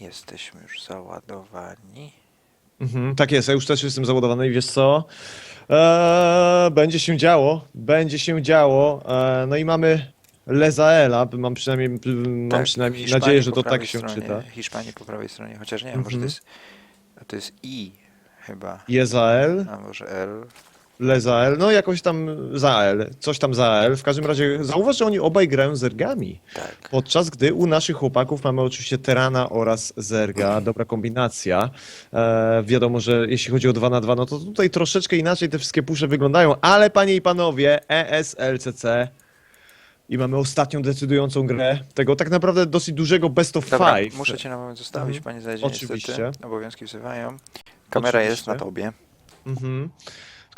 Jesteśmy już załadowani. Mhm, tak jest, ja już też jestem załadowany i wiesz co? Eee, będzie się działo, będzie się działo. Eee, no i mamy Lezaela, mam przynajmniej, mam Tak, przynajmniej Hiszpanii nadzieję, że po to prawej tak się stronie, czyta. Hiszpanii po prawej stronie, chociaż nie wiem, może to Mhm. jest, to jest I chyba, Jezael, a może L. Lezael, no jakoś tam Zael, coś tam Zael. W każdym razie zauważ, że oni obaj grają zergami. Tak. Podczas gdy u naszych chłopaków mamy oczywiście Terana oraz Zerga, dobra kombinacja. E, wiadomo, że jeśli chodzi o 2 na 2 no to tutaj troszeczkę inaczej te wszystkie pusze wyglądają, ale panie i panowie, ESLCC i mamy ostatnią decydującą grę tego tak naprawdę dosyć dużego best of Dobra, five. muszę cię na moment zostawić, Mhm. panie Zajedzie, Oczywiście. niestety. Obowiązki wzywają. Kamera jest na tobie. Mhm.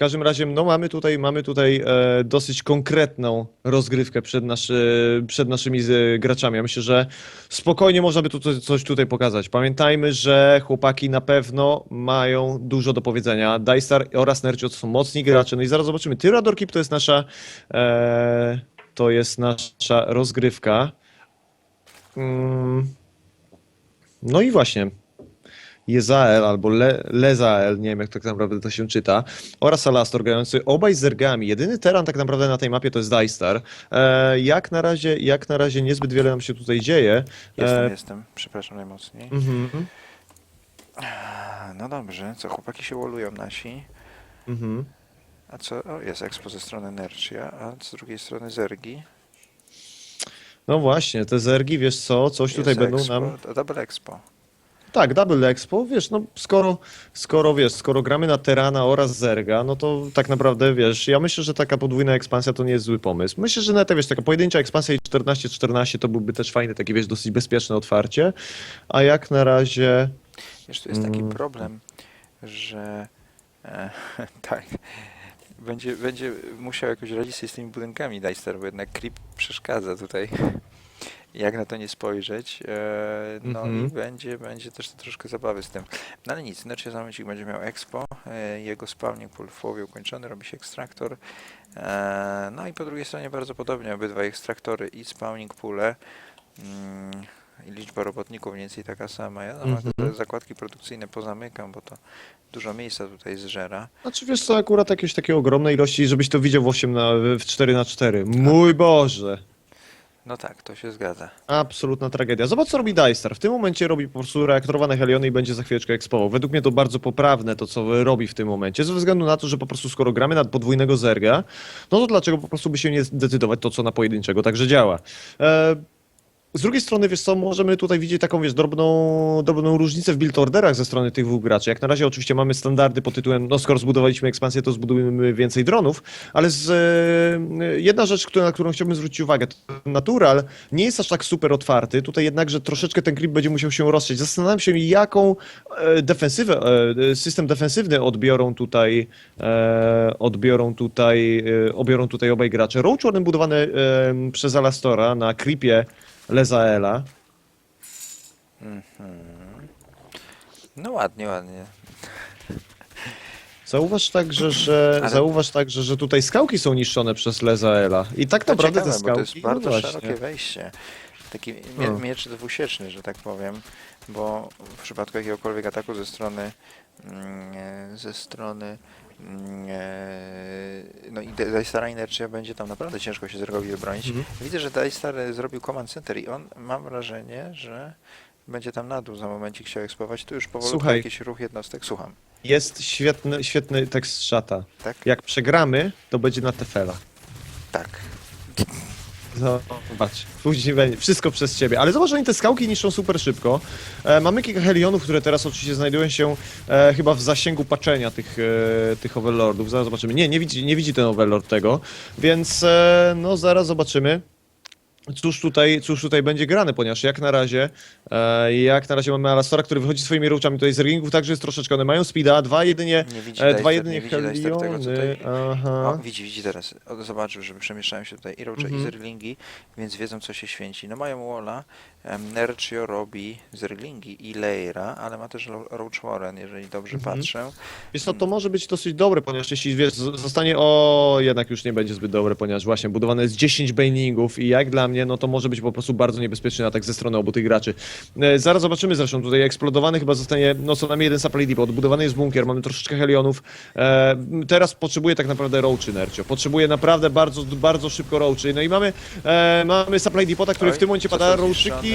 Każdym razie, no mamy tutaj, mamy tutaj e, dosyć konkretną rozgrywkę przed, naszy, przed naszymi z, graczami. Ja myślę, że spokojnie można by tu coś, coś tutaj pokazać. Pamiętajmy, że chłopaki na pewno mają dużo do powiedzenia. Dystar oraz Nercio to są mocni gracze. No i zaraz zobaczymy. Tyrador Keep to jest nasza, e, to jest nasza rozgrywka. Mm. No i właśnie. Jezael albo Le, Lezael, nie wiem jak tak naprawdę to się czyta, oraz Alastor grający obaj z zergami. Jedyny teran tak naprawdę na tej mapie to jest Dystar. E, jak, na razie, jak na razie niezbyt wiele nam się tutaj dzieje. Jestem, E, jestem, przepraszam najmocniej. Mhm, No dobrze, co, chłopaki się wolują nasi. mhm. A co, o, jest Expo ze strony Nercia, a z drugiej strony Zergi. No właśnie, te zergi, wiesz co, coś Jest tutaj będą Expo, nam... to Double Expo. Tak, Double Expo, wiesz, no skoro, skoro wiesz, skoro gramy na Terana oraz Zerga, no to tak naprawdę, wiesz, ja myślę, że taka podwójna ekspansja to nie jest zły pomysł. Myślę, że na te, wiesz, taka pojedyncza ekspansja i 14-14 to byłby też fajny, taki, wiesz, dosyć bezpieczne otwarcie, a jak na razie... Wiesz, tu jest taki Mm. problem, że e, tak, będzie, będzie musiał jakoś radzić sobie z tymi budynkami Deister, bo jednak creep przeszkadza tutaj. Jak na to nie spojrzeć, e, no Mhm. i będzie, będzie też to troszkę zabawy z tym. No ale nic, Nercia za momencik będzie miał Expo, e, jego spawning pool w połowie ukończony, robi się ekstraktor. E, no i po drugiej stronie bardzo podobnie, obydwa ekstraktory i spawning poole. Mm, i liczba robotników mniej więcej taka sama. Ja tam Mhm. te zakładki produkcyjne pozamykam, bo to dużo miejsca tutaj zżera. Znaczy, wiesz co, akurat jakieś takie ogromne ilości, żebyś to widział w 8 na, w 4 na 4 Mój Boże! No tak, to się zgadza. Absolutna tragedia. Zobacz, co robi Dystar. W tym momencie robi po prostu reaktorowane heliony i będzie za chwileczkę ekspował. Według mnie to bardzo poprawne to, co robi w tym momencie, ze względu na to, że po prostu skoro gramy na podwójnego zerga, no to dlaczego po prostu by się nie zdecydować to, co na pojedynczego także działa. E, z drugiej strony, wiesz co, możemy tutaj widzieć taką, wiesz, drobną, drobną różnicę w build orderach ze strony tych dwóch graczy. Jak na razie oczywiście mamy standardy pod tytułem, no skoro zbudowaliśmy ekspansję, to zbudujemy więcej dronów, ale z, e, jedna rzecz, która, na którą chciałbym zwrócić uwagę, to Natural nie jest aż tak super otwarty, tutaj jednakże troszeczkę ten creep będzie musiał się rozstrzeć. Zastanawiam się, jaką e, defensywę, e, system defensywny odbiorą tutaj, e, odbiorą tutaj, e, obiorą tutaj obaj gracze. Roach budowany e, przez Alastora na creepie Lezaela. Mhm. No ładnie, ładnie. Zauważ także, że, Ale- zauważ także, że tutaj skałki są niszczone przez Lezaela. I tak To naprawdę ciekawe, te bo to skałki... jest bardzo no właśnie. szerokie wejście. Taki mie No. miecz dwusieczny, że tak powiem, bo w przypadku jakiegokolwiek ataku ze strony mm, e, ze strony no i Daystar Inertia będzie tam naprawdę ciężko się Zergowi wybronić. Mhm. Widzę, że Daystar e, zrobił command center i on, mam wrażenie, że będzie tam na dół za momencik chciał ekspować. Tu już powolutku Słuchaj. jakiś ruch jednostek. Słucham, Jest świetny, świetny tekst szata. tak? Jak przegramy, to będzie na Tefela. Tak. Zobacz, później będzie wszystko przez ciebie. Ale zobacz, oni te skałki niszczą super szybko. E, mamy kilka helionów, które teraz oczywiście znajdują się e, chyba w zasięgu patrzenia tych, e, tych overlordów. Zaraz zobaczymy. Nie, nie widzi, nie widzi ten overlord tego, więc e, no zaraz zobaczymy. Cóż tutaj, cóż tutaj będzie grane, ponieważ jak na razie, jak na razie mamy Alastora, który wychodzi swoimi ruchami tutaj z ringów, także jest troszeczkę, one mają speeda, dwa jedynie, Nie widzi e, Deister, dwa nie jedynie widzi Deister tego, co tutaj... aha. O, widzi, widzi teraz. O, zobaczył, że przemieszczają się tutaj i Roache Mhm. i Zerglingi, więc wiedzą co się święci. No mają Walla, Nercio robi Zerglingi i Leira, ale ma też Ro- Roach Warren, jeżeli dobrze Mhm. patrzę. Wiesz co, to może być dosyć dobre, ponieważ jeśli wiesz, zostanie, o jednak już nie będzie zbyt dobre, ponieważ właśnie budowane jest 10 baningów i jak dla mnie, no to może być po prostu bardzo niebezpieczny atak ze strony obu tych graczy. E, Zaraz zobaczymy zresztą tutaj eksplodowany chyba zostanie, no co najmniej jeden supply depot, odbudowany jest bunkier, mamy troszeczkę helionów. E, teraz potrzebuje tak naprawdę roachy Nercio, potrzebuje naprawdę bardzo, bardzo szybko roachy. No i mamy, e, mamy supply depota, który Oj, w tym momencie pada, roachyki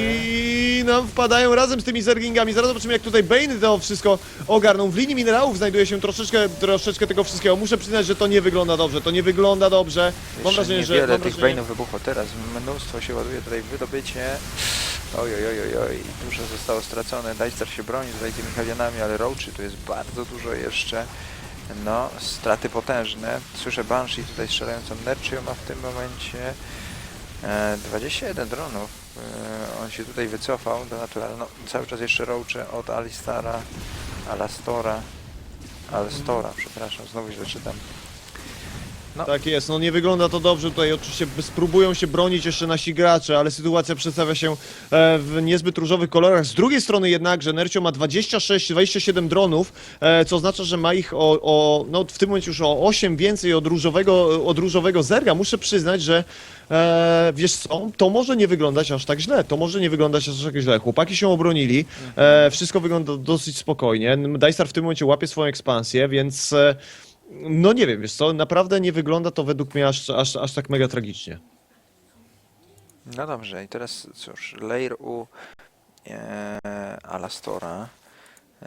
nam wpadają razem z tymi zergingami. Zaraz zobaczymy jak tutaj Bane to wszystko ogarną. W linii minerałów znajduje się troszeczkę, troszeczkę tego wszystkiego. Muszę przyznać, że to nie wygląda dobrze, to nie wygląda dobrze. Mam Jeszcze wrażenie, że... Mam tych wrażenie, Bane'ów wybuchło teraz, mnóstwo się ładuje tutaj w wydobycie. Oj, oj, oj, oj, dużo zostało stracone, Dajster się broni tutaj tymi Helionami, ale Roachy tu jest bardzo dużo jeszcze. No, straty potężne. Słyszę Banshee tutaj strzelającą Nerchio ma w tym momencie e, 21 dronów. E, on się tutaj wycofał do Natural. No, cały czas jeszcze Roache od Alistara, Alastora, Alstora, przepraszam, znowu źle czytam. Tak jest, no nie wygląda to dobrze tutaj, oczywiście spróbują się bronić jeszcze nasi gracze, ale sytuacja przedstawia się e, w niezbyt różowych kolorach. Z drugiej strony jednakże Nercio ma 26-27 dronów, e, co oznacza, że ma ich o, o, no w tym momencie już o 8 więcej od różowego, od różowego zerga. Muszę przyznać, że e, wiesz co, to może nie wyglądać aż tak źle, to może nie wyglądać aż tak źle. Chłopaki się obronili, e, wszystko wygląda dosyć spokojnie. Dajstar w tym momencie łapie swoją ekspansję, więc... E, no nie wiem, wiesz co, naprawdę nie wygląda to według mnie aż, aż, aż tak mega tragicznie. No dobrze, i teraz cóż, layer u e, Alastora.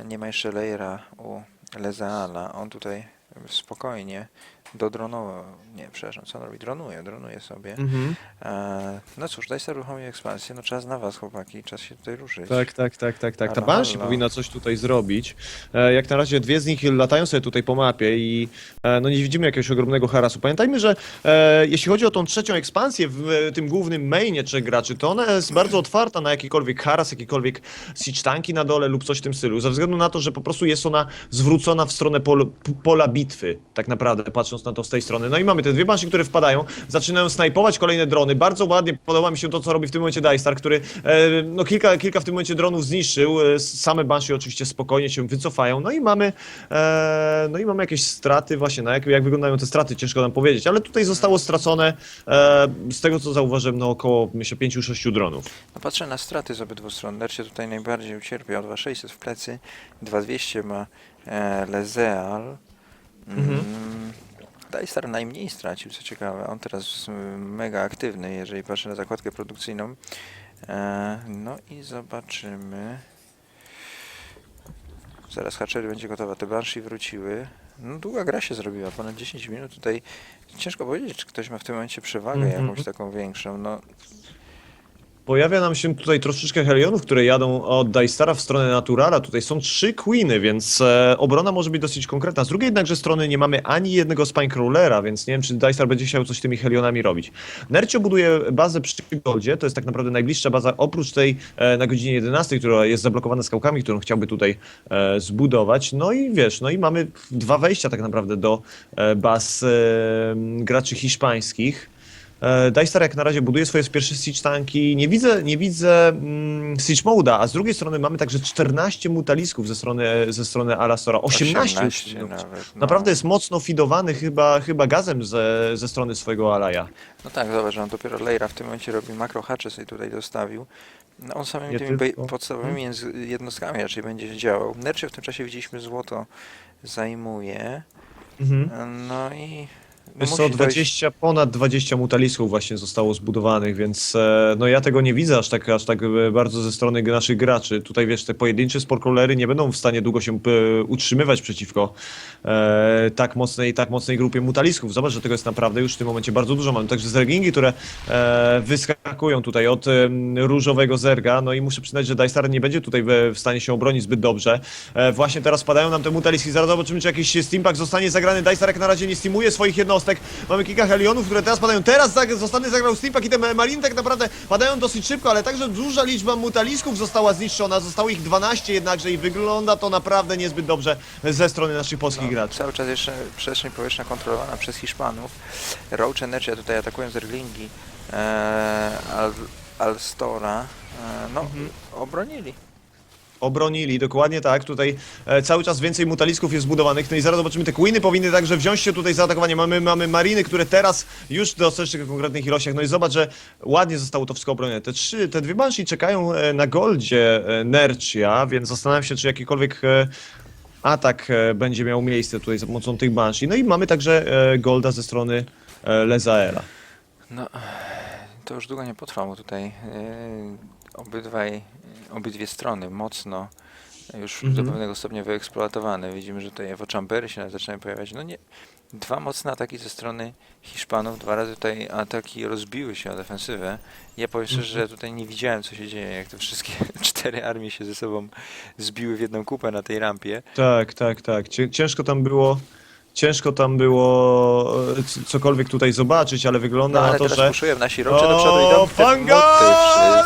Nie ma jeszcze layera u Lezaala. On tutaj spokojnie dodronował. Nie, przepraszam, co on robi? Dronuje, dronuje sobie. Mhm. E, no cóż, daj sobie uruchomić ekspansję. No czas na was, chłopaki, czas się tutaj ruszyć. Tak, tak, tak, tak, tak. Ta Halo, Banshee halo. powinna coś tutaj zrobić. E, jak na razie dwie z nich latają sobie tutaj po mapie i e, no nie widzimy jakiegoś ogromnego harasu. Pamiętajmy, że e, jeśli chodzi o tą trzecią ekspansję w e, tym głównym mainie trzech graczy, to ona jest bardzo otwarta na jakikolwiek haras, jakiekolwiek siege tanki na dole lub coś w tym stylu. Ze względu na to, że po prostu jest ona zwrócona w stronę pol, p- pola bitwy, tak naprawdę, patrząc na to z tej strony. No i mamy te dwie Banshee, które wpadają, zaczynają snajpować kolejne drony. Bardzo ładnie podoba mi się to, co robi w tym momencie Dystar, który e, no kilka, kilka w tym momencie dronów zniszczył. E, Same Banshee oczywiście spokojnie się wycofają. No i mamy e, no i mamy jakieś straty właśnie, no jak, jak wyglądają te straty, ciężko nam powiedzieć, ale tutaj zostało stracone e, z tego co zauważyłem, no około myślę 5-6 dronów. No patrzę na straty z obydwu stron. Nercie tutaj najbardziej ucierpiał. 2600 w plecy, 2200 ma e, Lezeal. Mm, Dajstar najmniej stracił, co ciekawe. On teraz jest mm, mega aktywny, jeżeli patrzę na zakładkę produkcyjną. E, no i zobaczymy. Zaraz hatchery będzie gotowa. Te Banshee wróciły. No, długa gra się zrobiła, ponad 10 minut. Tutaj ciężko powiedzieć, czy ktoś ma w tym momencie przewagę Mhm. jakąś taką większą. No, Pojawia nam się tutaj troszeczkę Helionów, które jadą od Dajstara w stronę Naturala. Tutaj są trzy Queeny, więc e, obrona może być dosyć konkretna. Z drugiej jednakże strony nie mamy ani jednego Spinecrawlera, więc nie wiem, czy Dajstar będzie chciał coś z tymi Helionami robić. Nercio buduje bazę przy Goldzie, to jest tak naprawdę najbliższa baza oprócz tej e, na godzinie 11, która jest zablokowana skałkami, którą chciałby tutaj e, zbudować. No i wiesz, no i mamy dwa wejścia tak naprawdę do e, baz e, graczy hiszpańskich. E, Dajstar jak na razie buduje swoje pierwsze siege tanki. Nie widzę, nie widzę mm, siege a z drugiej strony mamy także 14 mutalisków ze strony, ze strony Alastora. 18, już. 18 nawet. No. Naprawdę jest mocno fidowany chyba, chyba gazem ze, ze strony swojego Alaja. No tak, zobacz, on dopiero Leira w tym momencie robi makro hatche sobie tutaj dostawił. No on samymi tymi tylko. podstawowymi języ- jednostkami raczej będzie działał. Nercie w tym czasie widzieliśmy złoto zajmuje. Mhm. No i no dojść- 20, ponad 20 mutalisków właśnie zostało zbudowanych, więc e, no ja tego nie widzę aż tak, aż tak e, bardzo ze strony naszych graczy. Tutaj wiesz, te pojedyncze sportcrawlery nie będą w stanie długo się e, utrzymywać przeciwko e, tak mocnej, tak mocnej grupie mutalisków. Zobacz, że tego jest naprawdę już w tym momencie bardzo dużo. Mamy także zergingi, które e, wyskakują tutaj od e, różowego zerga, no i muszę przyznać, że Dystar nie będzie tutaj w, w stanie się obronić zbyt dobrze. E, właśnie teraz padają nam te mutaliski, zaraz zobaczymy, czy jakiś steampack zostanie zagrany. Dystar jak na razie nie steamuje swoich jednostek. Mamy kilka helionów, które teraz padają. Teraz zag- zostanie zagrał steampack i te maliny tak naprawdę padają dosyć szybko, ale także duża liczba mutalisków została zniszczona. Zostało ich 12 jednakże i wygląda to naprawdę niezbyt dobrze ze strony naszych polskich No, graczy. cały czas jeszcze przestrzeń powietrzna kontrolowana przez Hiszpanów. Roach Energia tutaj atakują zerglingi e, Al, Alstora. E, no, Mhm. obronili. Obronili, dokładnie tak. Tutaj e, cały czas więcej mutalisków jest zbudowanych. No i zaraz zobaczymy, te queeny powinny także wziąć się tutaj za atakowanie. Mamy, mamy mariny, które teraz już do w konkretnych ilościach. No i zobacz, że ładnie zostało to wszystko obronione. Te trzy, te dwie banshee czekają e, na goldzie e, Nercia, więc zastanawiam się, czy jakikolwiek e, atak e, będzie miał miejsce tutaj za pomocą tych banshee. No i mamy także e, golda ze strony e, Lezaela. No, to już długo nie potrwa, bo tutaj yy, obydwaj, obydwie strony mocno już Mhm. do pewnego stopnia wyeksploatowane. Widzimy, że tutaj Evo-Chambery się nawet zaczynają pojawiać. No nie, dwa mocne ataki ze strony Hiszpanów, dwa razy tutaj ataki rozbiły się o defensywę. Ja powiem szczerze, Mhm. że tutaj nie widziałem, co się dzieje, jak te wszystkie cztery armie się ze sobą zbiły w jedną kupę na tej rampie. Tak, tak, tak. Cię- Ciężko tam było. Ciężko tam było e, cokolwiek tutaj zobaczyć, ale wygląda No ale na to, teraz że. nasi rocze do przodu i te Fangal!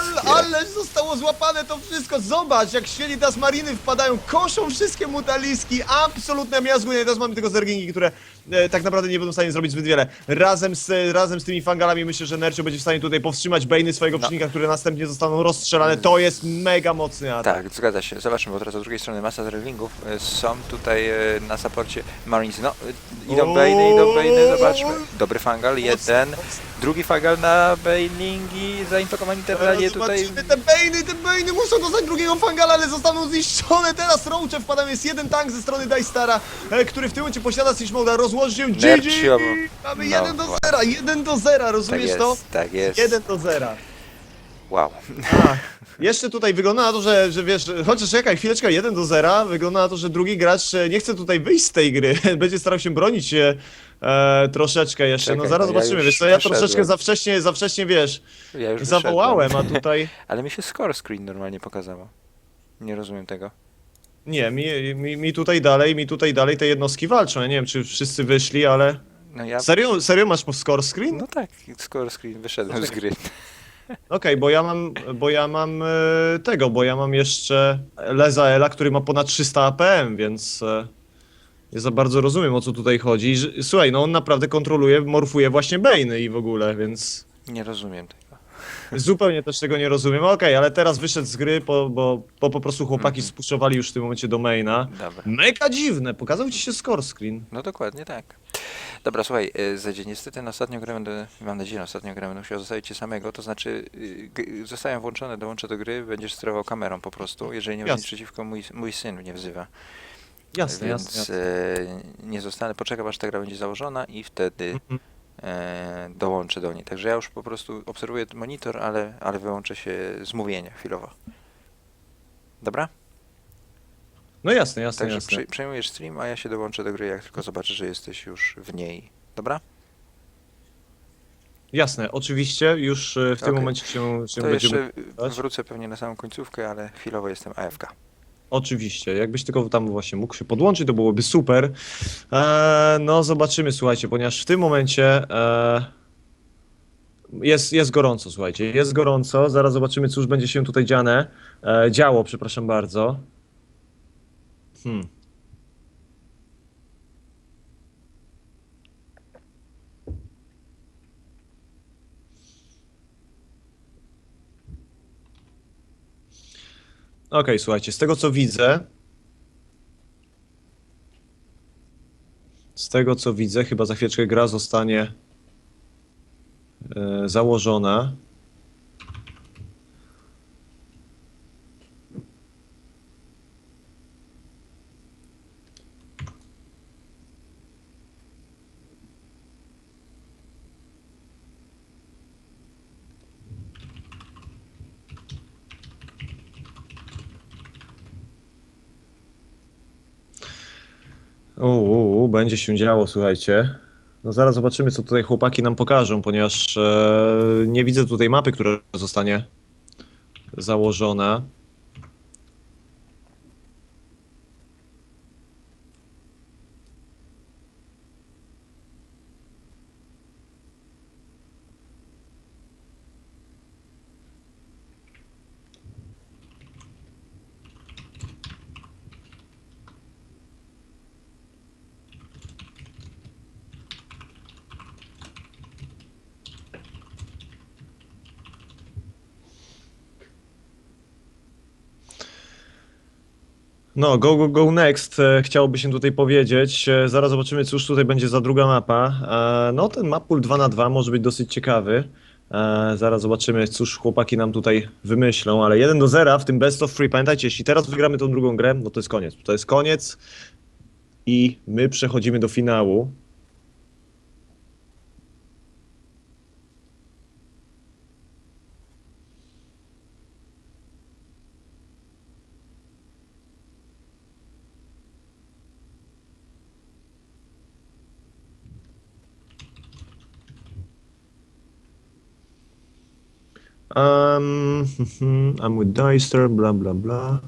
Złapane to wszystko. Zobacz, jak świeli das mariny wpadają, koszą wszystkie mutaliski. Absolutne miazgu. Nie, teraz mamy tylko zergingi, które tak naprawdę nie będą w stanie zrobić zbyt wiele. Razem z, razem z tymi fangalami myślę, że Nercio będzie w stanie tutaj powstrzymać Bejny swojego No. przeciwnika, które następnie zostaną rozstrzelane. To jest mega mocny atak. Tak, zgadza się. Zobaczmy, bo teraz z drugiej strony masa zerglingów. y, Są tutaj y, na saporcie Marines. No, idą! Bejny, idą Bejny, zobaczmy. Dobry fangal, jeden. Drugi fangal na Bejlingi, zainfekowani terralie tutaj. Te Bejny, te Bejny muszą dostać drugiego Fangala, ale zostaną zniszczone. Teraz Roache wpadają, jest jeden tank ze strony Dajstara, e, który w tym momencie posiada Siege Moda, rozłoży się, GG! Nercio. Mamy No 1 do właśnie. 0, 1 do 0, Tak rozumiesz jest, to? tak jest. 1 do 0. Wow. A, jeszcze tutaj wygląda na to, że, że wiesz, chociaż czekaj, chwileczkę, 1 do 0, wygląda na to, że drugi gracz e, nie chce tutaj wyjść z tej gry, będzie starał się bronić e, e, troszeczkę jeszcze, no Czekaj, zaraz to ja zobaczymy, już wiesz co, ja wyszedłem. troszeczkę za wcześnie, za wcześnie, wiesz, Ja już zawołałem, wyszedłem. a tutaj... Ale mi się score screen normalnie pokazało. Nie rozumiem tego. Nie, mi, mi, mi tutaj dalej, mi tutaj dalej te jednostki walczą. Ja nie wiem, czy wszyscy wyszli, ale. No ja... Serio, serio masz score screen? No tak, score screen wyszedłem z gry. Okej, bo ja mam, bo ja mam e, tego, bo ja mam jeszcze Lezaela, który ma ponad 300 APM, więc e, nie za bardzo rozumiem o co tutaj chodzi. I że- Słuchaj, no on naprawdę kontroluje, morfuje właśnie Bejny i w ogóle, więc Nie rozumiem tego. Zupełnie też tego nie rozumiem. Okej, ale teraz wyszedł z gry, po, bo, bo po prostu chłopaki Mhm. spuszczowali już w tym momencie do maina. Dobra. Mega dziwne, pokazał ci się score screen. No dokładnie tak. Dobra, słuchaj, y, Zedzie, niestety na ostatnią grę będę, mam nadzieję, na ostatnią grę będę musiał zostawić cię samego, to znaczy y, g- zostałem włączony, dołączę do gry, będziesz sterował kamerą po prostu, jeżeli nie będzie Jasne. nic przeciwko, mój, mój syn mnie wzywa. Jasne, Więc jasne. jasne. e, nie zostanę, poczekam aż ta gra będzie założona i wtedy Mhm. E, dołączę do niej. Także ja już po prostu obserwuję monitor, ale, ale wyłączę się z mówienia chwilowo. Dobra? No jasne, jasne, Także jasne. przy, przejmujesz stream, a ja się dołączę do gry, jak tylko zobaczę, że jesteś już w niej. Dobra? Jasne, oczywiście już e, w tym Okej. momencie się, się To będziemy... jeszcze wrócę pewnie na samą końcówkę, ale chwilowo jestem AFK. Oczywiście, jakbyś tylko tam właśnie mógł się podłączyć, to byłoby super. E, no zobaczymy, słuchajcie, ponieważ w tym momencie e, jest, jest gorąco, słuchajcie, jest gorąco, zaraz zobaczymy, cóż będzie się tutaj dziane, e, działo, przepraszam bardzo. Hmm. Okej, słuchajcie, z tego co widzę. Z tego co widzę, chyba za chwileczkę gra zostanie e, założona. Uuu, będzie się działo, słuchajcie. No zaraz zobaczymy, co tutaj chłopaki nam pokażą, ponieważ e, nie widzę tutaj mapy, która zostanie założona. No, go, go, go next, e, chciałoby się tutaj powiedzieć. E, zaraz zobaczymy, cóż tutaj będzie za druga mapa. E, no, ten map pool 2 na 2 może być dosyć ciekawy. Zaraz zobaczymy, cóż chłopaki nam tutaj wymyślą, ale 1 do 0 w tym best of free. Pamiętajcie, jeśli teraz wygramy tą drugą grę, no to jest koniec. To jest koniec i my przechodzimy do finału. Um, I'm with Deister, bla bla bla.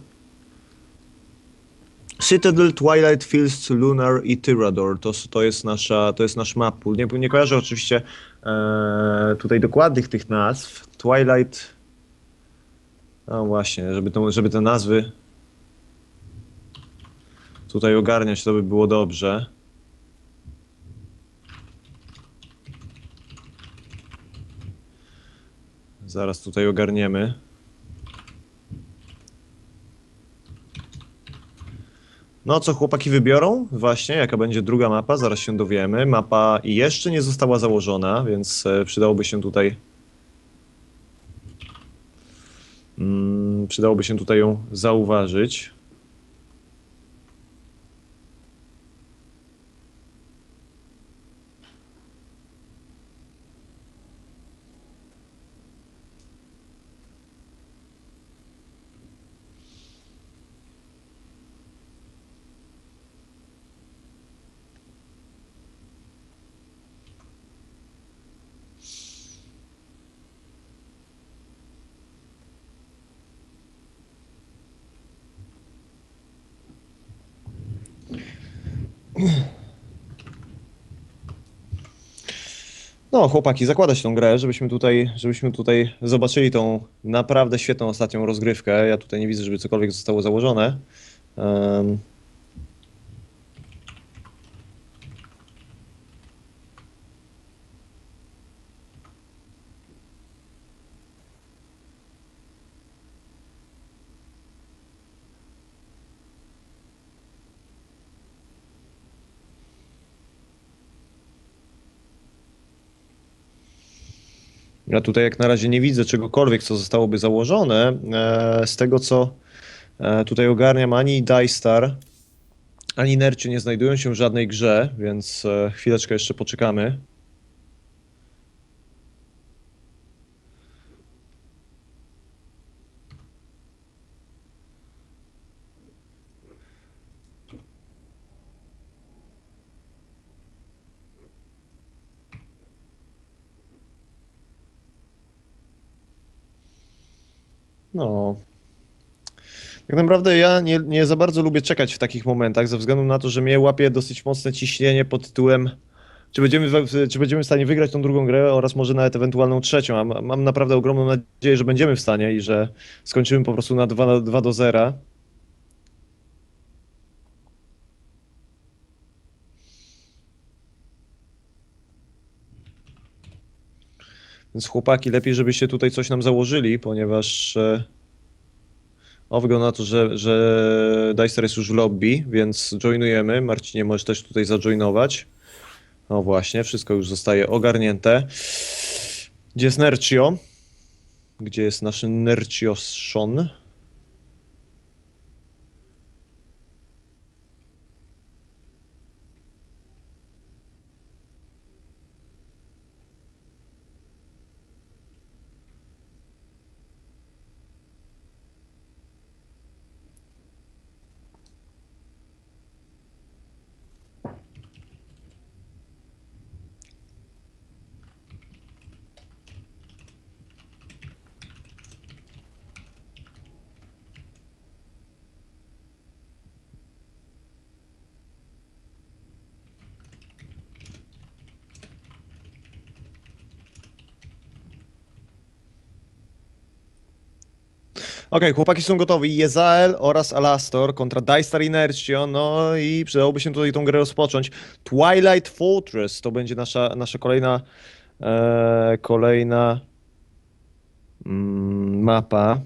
Citadel, Twilight Fields, Lunar i Tyrador. To, to, jest, nasza, to jest nasz map pool. Nie, nie kojarzę oczywiście e, tutaj dokładnych tych nazw. Twilight. No właśnie, żeby, to, żeby te nazwy tutaj ogarniać, to by było dobrze. Zaraz tutaj ogarniemy. No, co chłopaki wybiorą? Właśnie, jaka będzie druga mapa, zaraz się dowiemy. Mapa jeszcze nie została założona, więc e, przydałoby się tutaj. Mm, przydałoby się tutaj ją zauważyć. No, chłopaki, zakładać tą grę, żebyśmy tutaj, żebyśmy tutaj zobaczyli tą naprawdę świetną ostatnią rozgrywkę. Ja tutaj nie widzę, żeby cokolwiek zostało założone. Em, Ja tutaj jak na razie nie widzę czegokolwiek, co zostałoby założone. E, z tego, co e, tutaj ogarniam, ani Dystar, ani Nercie nie znajdują się w żadnej grze, więc e, chwileczkę jeszcze poczekamy. No. Tak naprawdę ja nie, nie za bardzo lubię czekać w takich momentach, ze względu na to, że mnie łapie dosyć mocne ciśnienie pod tytułem czy będziemy, w- czy będziemy w stanie wygrać tą drugą grę oraz może nawet ewentualną trzecią. A Mam, naprawdę ogromną nadzieję, że będziemy w stanie i że skończymy po prostu na 2, na 2 do 0. Więc chłopaki, lepiej żebyście tutaj coś nam założyli, ponieważ e, o, wygląda na to, że, że Dicer jest już w lobby, więc joinujemy. Marcinie, możesz też tutaj zajoinować. No właśnie, wszystko już zostaje ogarnięte. Gdzie jest Nercio? Gdzie jest nasz Nercio Sean? Okej, chłopaki są gotowi. Jezael oraz Alastor kontra Dystar Inertio. No i przydałoby się tutaj tą grę rozpocząć. Twilight Fortress to będzie nasza, nasza kolejna e, kolejna mm, mapa.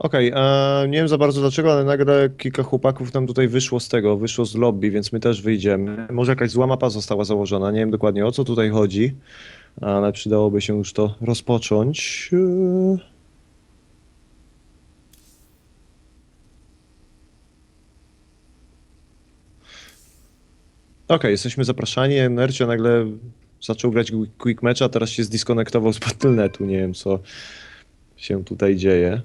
Okej, a nie wiem za bardzo dlaczego, ale nagle kilka chłopaków nam tutaj wyszło z tego, wyszło z lobby, więc my też wyjdziemy. Może jakaś zła mapa została założona, nie wiem dokładnie o co tutaj chodzi, ale przydałoby się już to rozpocząć. Okej, jesteśmy zapraszani, Nercio nagle zaczął grać quick- matcha, teraz się zdiskonektował z Battle.netu, nie wiem co się tutaj dzieje.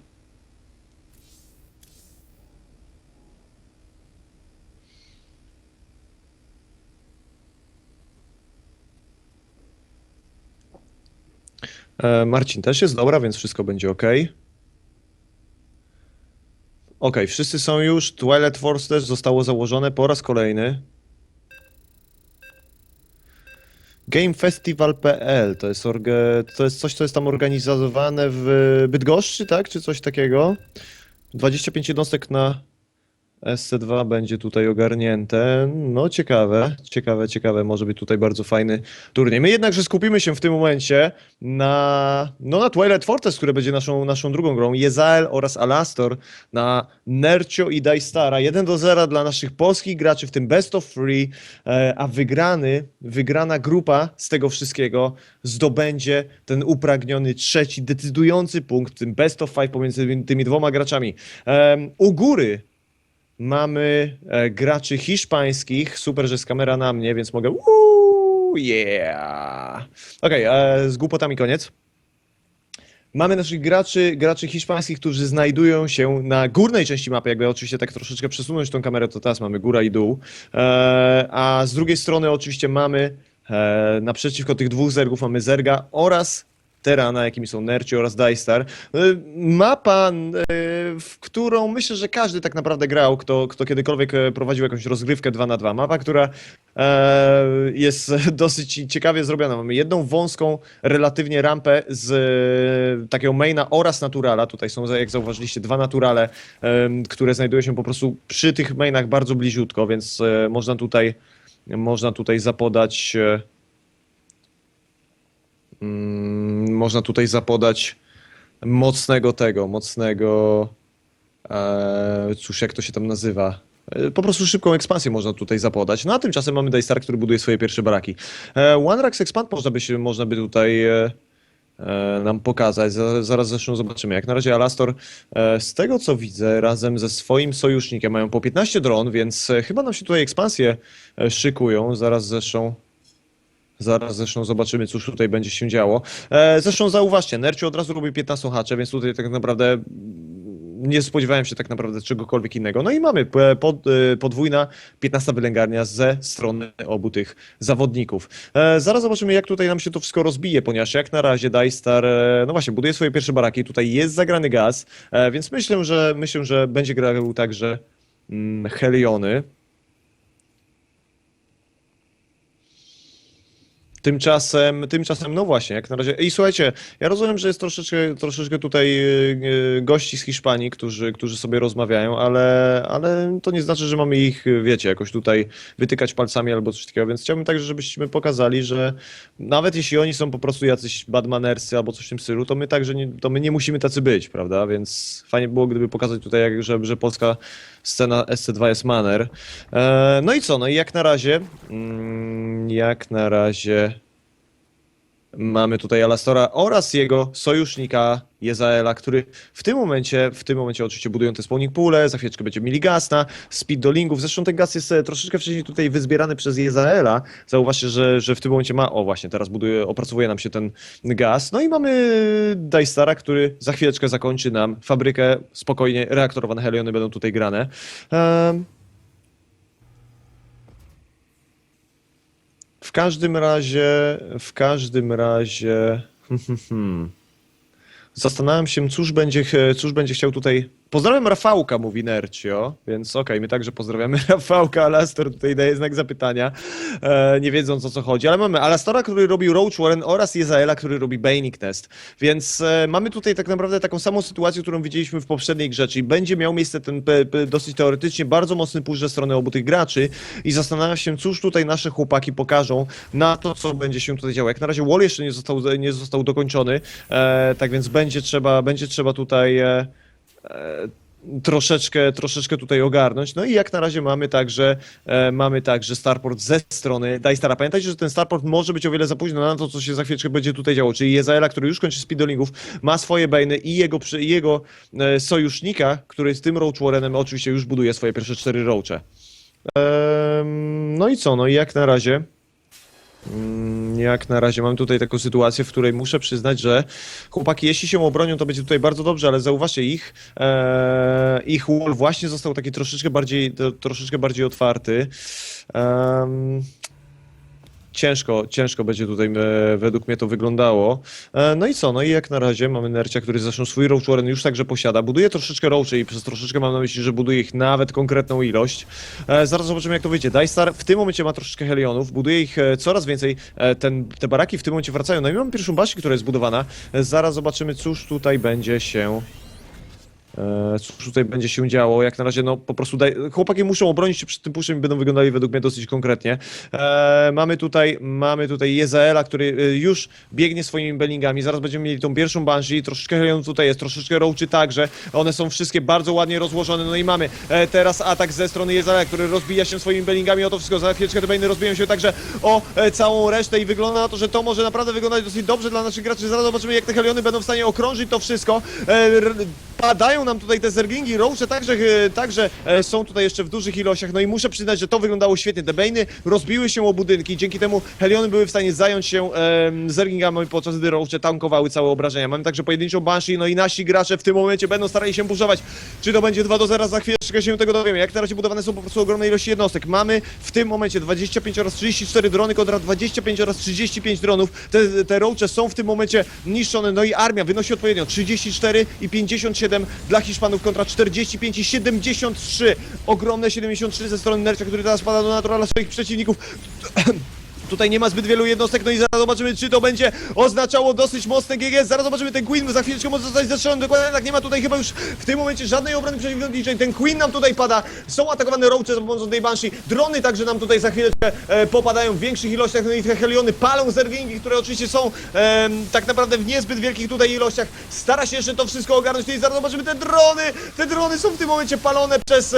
Marcin też jest, dobra, więc wszystko będzie ok. Ok, wszyscy są już. Twilight Force też zostało założone po raz kolejny. Gamefestival.pl to jest, orga, to jest coś, co jest tam organizowane w Bydgoszczy, tak? Czy coś takiego? 25 jednostek na SC2 będzie tutaj ogarnięte. No ciekawe, ciekawe, ciekawe. Może być tutaj bardzo fajny turniej. My jednakże skupimy się w tym momencie na, no na Twilight Fortress, które będzie naszą, naszą drugą grą. Jezael oraz Alastor na Nercio i Dajstara. 1 do 0 dla naszych polskich graczy, w tym Best of Three, e, a wygrany, wygrana grupa z tego wszystkiego zdobędzie ten upragniony trzeci, decydujący punkt w tym Best of Five pomiędzy tymi, dwoma graczami. Em, u góry mamy e, graczy hiszpańskich. Super, że jest kamera na mnie, więc mogę. Woo, yeah! Okej, e, z głupotami koniec. Mamy naszych graczy, graczy hiszpańskich, którzy znajdują się na górnej części mapy. Jakby oczywiście tak troszeczkę przesunąć tą kamerę, to teraz mamy góra i dół. E, a z drugiej strony oczywiście mamy naprzeciwko tych dwóch zergów mamy zerga oraz Terana, jakimi są Nerci oraz Dystar. E, Mapa, e, w którą myślę, że każdy tak naprawdę grał, kto, kto kiedykolwiek e, prowadził jakąś rozgrywkę 2 na 2 Mapa, która jest dosyć ciekawie zrobiona. Mamy jedną wąską relatywnie rampę z takiego maina oraz naturala. Tutaj są, jak zauważyliście, dwa naturale, które znajdują się po prostu przy tych mainach bardzo bliziutko, więc można tutaj można tutaj zapodać można tutaj zapodać mocnego tego, mocnego e, cóż, jak to się tam nazywa? E, Po prostu szybką ekspansję można tutaj zapodać. No a tymczasem mamy Daystar, który buduje swoje pierwsze baraki. E, One Rax Expand można by, się, można by tutaj e, e, nam pokazać. Za- Zaraz zresztą zobaczymy. Jak na razie Alastor, e, z tego co widzę, razem ze swoim sojusznikiem mają po 15 dron, więc e, chyba nam się tutaj ekspansje szykują. Zaraz zresztą Zaraz zresztą zobaczymy, cóż tutaj będzie się działo. E, zresztą zauważcie, Nercio od razu robi 15 hacze, więc tutaj tak naprawdę mm, nie spodziewałem się tak naprawdę czegokolwiek innego. No i mamy p- pod, e, podwójna 15 wylęgarnia ze strony obu tych zawodników. E, zaraz zobaczymy, jak tutaj nam się to wszystko rozbije, ponieważ jak na razie Dystar, e, no właśnie, buduje swoje pierwsze baraki, tutaj jest zagrany gaz, e, więc myślę, że myślę, że będzie grał także mm, Heliony. Tymczasem, tymczasem, no właśnie, jak na razie. I słuchajcie, ja rozumiem, że jest troszeczkę, troszeczkę tutaj e, e, gości z Hiszpanii, którzy, którzy sobie rozmawiają, ale, ale to nie znaczy, że mamy ich, wiecie, jakoś tutaj wytykać palcami albo coś takiego, więc chciałbym także, żebyśmy pokazali, że nawet jeśli oni są po prostu jacyś badmanerscy albo coś w tym stylu, to my także nie, to my nie musimy tacy być, prawda? Więc fajnie było, gdyby pokazać tutaj, jak, że, że polska scena SC2 jest maner. E, no i co? No i jak na razie, mm, jak na razie mamy tutaj Alastora oraz jego sojusznika Jezaela, który w tym momencie, w tym momencie oczywiście budują te spawning poole, za chwileczkę będzie mieli gaz na speed dolingów. Zresztą ten gaz jest e, troszeczkę wcześniej tutaj wyzbierany przez Jezaela. Zauważcie, że, że w tym momencie ma, o właśnie, teraz buduje, opracowuje nam się ten gaz. No i mamy Dystara, który za chwileczkę zakończy nam fabrykę. Spokojnie, reaktorowane heliony będą tutaj grane. Em, W każdym razie, w każdym razie. Zastanawiam się, cóż będzie, cóż będzie chciał tutaj. Pozdrawiam Rafałka, mówi Nercio, więc okej, my także pozdrawiamy Rafałka. Alastor tutaj daje znak zapytania, e, nie wiedząc o co chodzi. Ale mamy Alastora, który robi Roach Warren oraz Jezaela, który robi Banic Test. Więc e, mamy tutaj tak naprawdę taką samą sytuację, którą widzieliśmy w poprzedniej grze, czyli będzie miał miejsce ten p, p, dosyć teoretycznie bardzo mocny push ze strony obu tych graczy i zastanawiam się, cóż tutaj nasze chłopaki pokażą na to, co będzie się tutaj działo. Jak na razie Wall jeszcze nie został, nie został dokończony, e, tak więc będzie trzeba, będzie trzeba tutaj... E, troszeczkę, troszeczkę tutaj ogarnąć. No i jak na razie mamy także, e, mamy także Starport ze strony Dajstara. Pamiętajcie, że ten Starport może być o wiele za późno na to, co się za chwileczkę będzie tutaj działo. Czyli Jezaela, który już kończy speedolingów, ma swoje bejny i jego, przy- jego e, sojusznika, który z tym Roach Warrenem oczywiście już buduje swoje pierwsze cztery Roache. No i co? No i jak na razie Jak na razie mam tutaj taką sytuację, w której muszę przyznać, że chłopaki, jeśli się obronią, to będzie tutaj bardzo dobrze, ale zauważcie, ich, e, ich wall właśnie został taki troszeczkę bardziej, troszeczkę bardziej otwarty. Em, ciężko, ciężko będzie tutaj e, według mnie to wyglądało. E, no i co? No i jak na razie mamy Nercia, który zresztą swój Roach Warren już także posiada. Buduje troszeczkę Roachy i przez troszeczkę mam na myśli, że buduje ich nawet konkretną ilość. E, zaraz zobaczymy jak to wyjdzie. Dystar w tym momencie ma troszeczkę Helionów, buduje ich e, coraz więcej. E, ten, te baraki w tym momencie wracają. No i mamy pierwszą baśkę, która jest zbudowana. E, zaraz zobaczymy cóż tutaj będzie się... E, Cóż tutaj będzie się działo? Jak na razie, no po prostu daj... chłopaki muszą obronić się przed tym puszem i będą wyglądali według mnie dosyć konkretnie. E, mamy tutaj, mamy tutaj Jezaela, który e, już biegnie swoimi bellingami. Zaraz będziemy mieli tą pierwszą Banshee. Troszeczkę Helion tutaj jest, troszeczkę Roachy także. One są wszystkie bardzo ładnie rozłożone. No i mamy e, teraz atak ze strony Jezaela, który rozbija się swoimi bellingami. O to wszystko za chwileczkę te bejny rozbiją się także o e, całą resztę i wygląda na to, że to może naprawdę wyglądać dosyć dobrze dla naszych graczy. Zaraz zobaczymy, jak te Heliony będą w stanie okrążyć to wszystko. E, r- padają nam tutaj te zerglingi, roache także, e, także e, są tutaj jeszcze w dużych ilościach, no i muszę przyznać, że to wyglądało świetnie. Te Bane'y rozbiły się o budynki, dzięki temu Heliony były w stanie zająć się e, zerglingami, podczas gdy roache tankowały całe obrażenia. Mamy także pojedynczą Banshee, no i nasi gracze w tym momencie będą starali się puszować. Czy to będzie 2 do 0, za chwileczkę się tego dowiemy. Jak na razie budowane są po prostu ogromne ilości jednostek. Mamy w tym momencie 25 oraz 34 drony kontra 25 oraz 35 dronów. Te, te są w tym momencie niszczone, no i armia wynosi odpowiednio 34 i 57 dla Hiszpanów kontra 45 i 73. Ogromne 73 ze strony Nercia, który teraz pada do naturala swoich przeciwników. Tutaj nie ma zbyt wielu jednostek, no i zaraz zobaczymy, czy to będzie oznaczało dosyć mocne GG. Zaraz zobaczymy, ten Queen za chwileczkę może zostać zastrzelony. Dokładnie tak, nie ma tutaj chyba już w tym momencie żadnej obrony przeciwko DJ. Ten Queen nam tutaj pada. Są atakowane roache za pomocą tej Banshee. Drony także nam tutaj za chwileczkę e, popadają w większych ilościach. No i te Heliony palą zergingi, które oczywiście są em, tak naprawdę w niezbyt wielkich tutaj ilościach. Stara się jeszcze to wszystko ogarnąć. No i zaraz zobaczymy te drony. Te drony są w tym momencie palone przez e,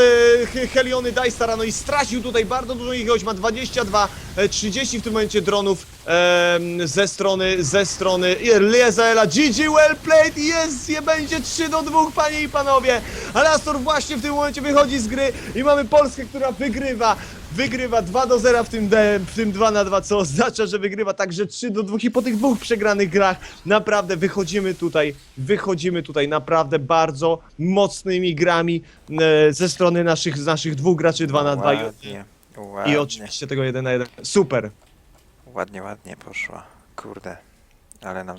He- Heliony Dystara. No i stracił tutaj bardzo dużo ich ilość. Ma 22, e, 30 w tym momencie dronów em, ze strony, ze strony Liezaela. GG well played. Jest, je będzie 3 do 2, panie i panowie. Alastor właśnie w tym momencie wychodzi z gry i mamy Polskę, która wygrywa. Wygrywa 2 do 0 w tym, w tym 2 na 2, co oznacza, że wygrywa także 3 do 2 i po tych dwóch przegranych grach naprawdę wychodzimy tutaj, wychodzimy tutaj naprawdę bardzo mocnymi grami e, ze strony naszych, naszych dwóch graczy 2 na 2 i, Ładnie, ładnie, i oczywiście tego 1 na 1. Super. ładnie, ładnie poszła. Kurde, ale nam